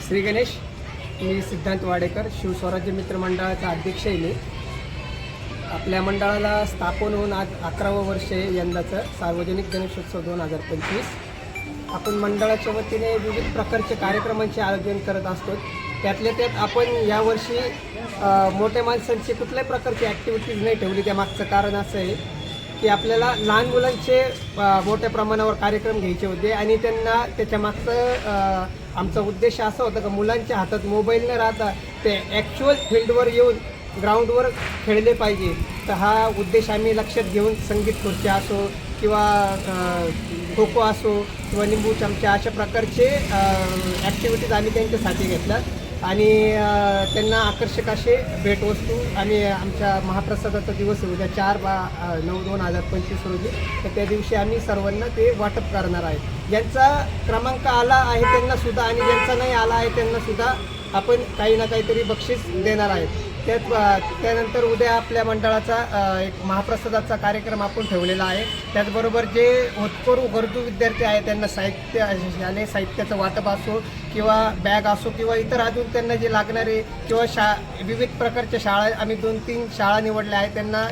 श्री गणेश मी सिद्धांत वाडेकर शिवस्वराज्य मित्र मंडळाचा अध्यक्ष आहे मी. आपल्या मंडळाला स्थापन होऊन आज अकरावं वर्ष आहे यंदाचं सार्वजनिक गणेशोत्सव दोन हजार पंचवीस. आपण मंडळाच्या वतीने विविध प्रकारचे कार्यक्रमांचे आयोजन करत असतो. त्यातल्या त्यात आपण यावर्षी मोठ्या माणसांची कुठल्याही प्रकारची ॲक्टिव्हिटीज नाही ठेवली त्या मागचं कारण असं आहे. की आपल्याला लहान मुलांचे मोठ्या प्रमाणावर कार्यक्रम घ्यायचे होते आणि त्यांना त्याच्या मागचं आमचा उद्देश असा होता का मुलांच्या हातात मोबाईल न राहता ते ॲक्च्युअल फील्डवर येऊन ग्राउंडवर खेळले पाहिजे. तर हा उद्देश आम्ही लक्षात घेऊन संगीत खुर्च्या असो किंवा खो खो असो किंवा लिंबू चमचा अशा प्रकारचे ॲक्टिव्हिटीज आम्ही त्यांच्यासाठी घेतल्या आणि त्यांना आकर्षक असे भेटवस्तू आणि आमच्या महाप्रसादाचा दिवस आहे. उद्या चार बा नऊ दोन हजार पंचवीस रोजी. तर त्या दिवशी आम्ही सर्वांना ते वाटप करणार आहे. ज्यांचा क्रमांक आला आहे त्यांना सुद्धा आणि ज्यांचा नाही आला आहे त्यांना सुद्धा आपण काही ना काहीतरी बक्षीस देणार आहेत. त्यात त्यानंतर उद्या आपल्या मंडळाचा एक महाप्रसादाचा कार्यक्रम आपण ठेवलेला आहे. त्याचबरोबर जे होतकरू गरजू विद्यार्थी आहेत त्यांना साहित्य शालेय साहित्याचं वाटप असो किंवा बॅग असो किंवा इतर अजून त्यांना जे लागणारे किंवा शा विविध प्रकारच्या शाळा आम्ही दोन तीन शाळा निवडल्या आहेत त्यांना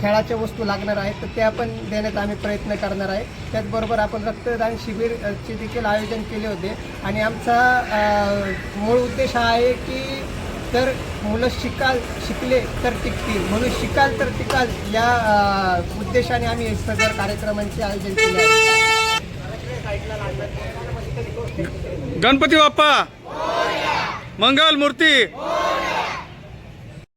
खेळाच्या वस्तू लागणार आहेत तर त्या पण देण्याचा आम्ही प्रयत्न करणार आहे. त्याचबरोबर आपण रक्तदान शिबिरचे देखील आयोजन केले होते. आणि आमचा मूळ उद्देश हा आहे की तर मुलं शिकाल शिकले तर टिकतील. म्हणून शिकाल तर टिकाल या उद्देशाने आम्ही हे कार्यक्रमांचे आयोजन केले आहे. गणपती बाप्पा! मंगल मूर्ती!